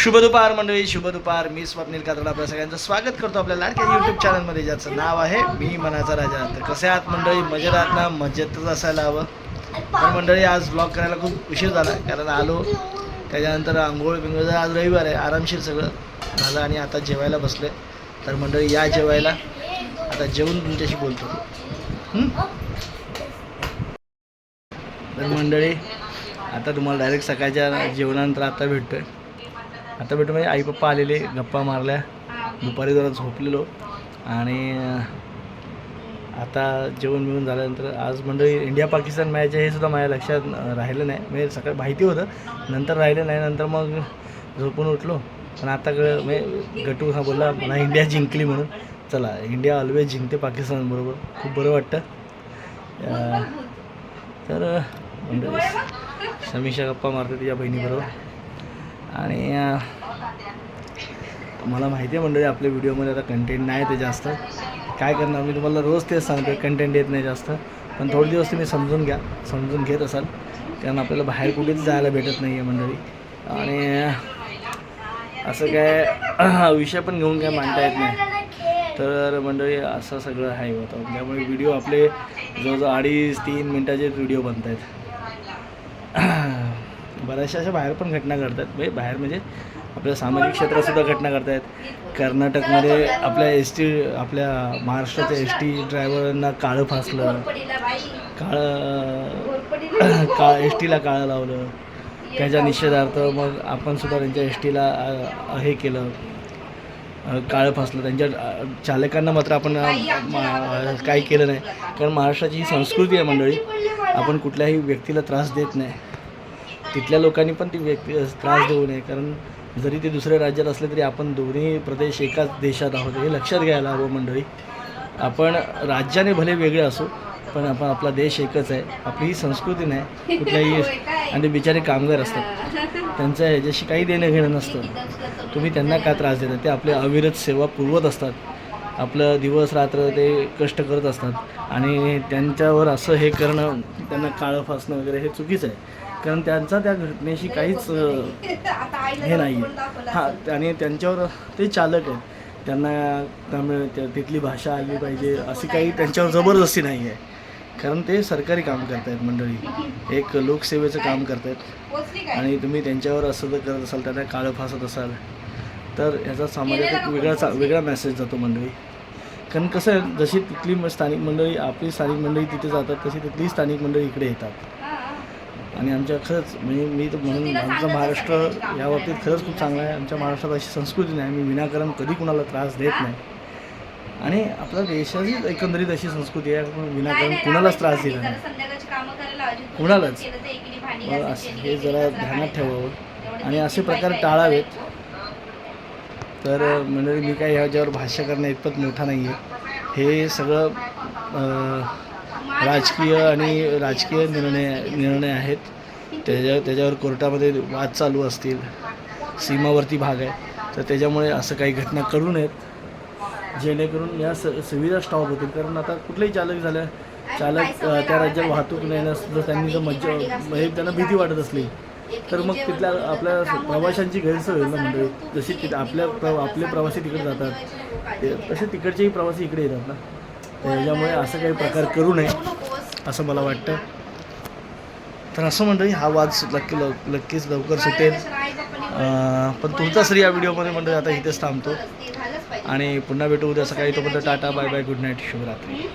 शुभ दुपार मंडळी शुभ दुपार मी स्वप्नील कातड आपल्या सगळ्यांचं स्वागत करतो आपल्या लाडक्या यूट्यूब चॅनलमध्ये ज्याचं नाव आहे मी मनाचा राजा. तर कसे आहात मंडळी? मजेत आहात ना? मजेतच असायला हवं. तर मंडळी आज ब्लॉग करायला खूप उशीर झाला कारण आलो. त्याच्यानंतर आंघोळ बिंगोळ आज रविवार आहे आरामशीर सगळं झालं आणि आता जेवायला बसले. तर मंडळी या जेवायला. आता जेवून तुमच्याशी बोलतो. तर मंडळी आता तुम्हाला डायरेक्ट सकाळच्या जेवणानंतर आता भेटतोय. आता भेटू म्हणजे आई पप्पा आलेले गप्पा मारल्या. दुपारी जरा झोपलेलो. आणि आता जेवण मिळून झाल्यानंतर आज मंडळी इंडिया पाकिस्तान मॅच आहे हे सुद्धा माझ्या लक्षात राहिलं नाही. म्हणजे सकाळी माहिती होतं नंतर राहिलं नाही नंतर मग झोपून उठलो. पण आता कळ म्हणजे गटू हा बोलला मला इंडिया जिंकली म्हणून. चला इंडिया ऑलवेज जिंकते पाकिस्तानबरोबर खूप बरं वाटतं. तर समीक्षा गप्पा मारते तिच्या बहिणीबरोबर. आणि मला माहिती आहे मंडळी आपल्या व्हिडिओमध्ये आता कंटेंट नाही ते जास्त. काय करणार? मी तुम्हाला रोज तेच सांगतो कंटेंट येत नाही जास्त. पण थोडे दिवस तुम्ही समजून घ्या समजून घेत असाल. कारण आपल्याला बाहेर कुठेच जायला भेटत नाही आहे मंडळी. आणि असं काय विषय पण घेऊन काय मांडता येत नाही. तर मंडळी असं सगळं आहे होतं त्यामुळे व्हिडिओ आपले जवळजवळ अडीच तीन मिनटाचेच व्हिडिओ बनत आहेत बऱ्याचशा अशा बाहेर पण घटना घडतात. म्हणजे बाहेर म्हणजे आपल्या सामाजिक क्षेत्रातसुद्धा घटना घडत आहेत कर्नाटकमध्ये आपल्या एस टी आपल्या महाराष्ट्राच्या एस टी ड्रायव्हरांना काळं फासलं. काळं का एस टीला काळं लावलं. त्याच्या निषेधार्थ मग आपण सुद्धा त्यांच्या एस टीला हे केलं. काळं फासलं. त्यांच्या चालकांना मात्र आपण म- काही केलं नाही. कारण महाराष्ट्राची ही संस्कृती आहे मंडळी. आपण कुठल्याही व्यक्तीला त्रास देत नाही. तिथल्या लोकांनी पण ती व्यक्ती त्रास देऊ नये. कारण जरी ते दुसऱ्या राज्यात असले तरी आपण दोन्ही प्रदेश एकाच देशात आहोत. हे लक्षात घ्यायला हवं मंडळी. आपण राज्याने भले वेगळे असो पण आपण आपला देश एकच आहे. आपली ही संस्कृती नाही कुठल्याही आणि बिचारे कामगार असतात. त्यांचं ह्याच्याशी काही देणं घेणं नसतं. तुम्ही त्यांना का त्रास देता? ते आपले अविरत सेवा पुरवत असतात. आपलं दिवस रात्र ते कष्ट करत असतात. आणि त्यांच्यावर असं हे करणं त्यांना काळं फासणं वगैरे हे चुकीचं आहे. कारण त्यांचा त्या घटनेशी काहीच हे नाही. आहे हां आणि त्यांच्यावर ते चालक आहेत. त्यांना त्यामुळे त्या तिथली भाषा आली पाहिजे अशी काही त्यांच्यावर जबरदस्ती नाही आहे. कारण ते सरकारी काम करत आहेत मंडळी. एक लोकसेवेचं काम करत आहेत आणि तुम्ही त्यांच्यावर असं जर करत असाल त्यांना काळं फासत असाल तर ह्याचा समाजात एक वेगळा वेगळा मेसेज जातो मंडळी. कारण कसं आहे जशी तिथली स्थानिक मंडळी आपली स्थानिक मंडळी तिथे जातात तशी तिथली स्थानिक मंडळी इकडे येतात. आणि आमच्या खरंच म्हणजे मी तर म्हणून आमचा महाराष्ट्र या बाबतीत खरंच खूप चांगला आहे. आमच्या महाराष्ट्रात अशी संस्कृती नाही. मी विनाकारण कधी कुणाला त्रास देत नाही. आणि आपल्या देशाची एकंदरीत अशी संस्कृती आहे. आपण विनाकारण कुणालाच त्रास दिला नाही. कुणालाच. हे जरा ध्यानात ठेवावं. आणि असे प्रकार टाळावेत. तर मंडळी मी काय ह्याच्यावर भाष्य करणं इतपत मोठा नाही आहे हे सगळं राजकीय आणि राजकीय निर्णय निर्णय आहेत. त्याच्या त्याच्यावर कोर्टामध्ये वाद चालू असतील. सीमावर्ती भाग आहे तर त्याच्यामुळे असं काही घटना करू नयेत. जेणेकरून या स सुविधा स्टॉप होतील. कारण आता कुठलेही चालक झालं चालक त्या राज्यात वाहतूक नेण्यास जर त्यांनी जर मज्जा म्हणजे त्यांना भीती वाटत असली. तर मग तिथल्या आपल्या प्रवाशांची गैरसोय होईल ना मंडळी जशी तिथे आपल्या प्र आपले प्रवासी तिकडे जातात. तसे तिकडचेही प्रवासी इकडे येतात ना. त्याच्यामुळे असं काही प्रकार करू नये असं मला वाटतं. तर असं मंडळी हा वाद सु- नक्की लव नक्कीच लवकर सुटेल. पण तुमचा या व्हिडिओमध्ये मंडळी आता इथेच थांबतो. आणि पुन्हा भेटू उद्या सकाळी. तोपर्यंत tata bye bye good night शुभरात्री.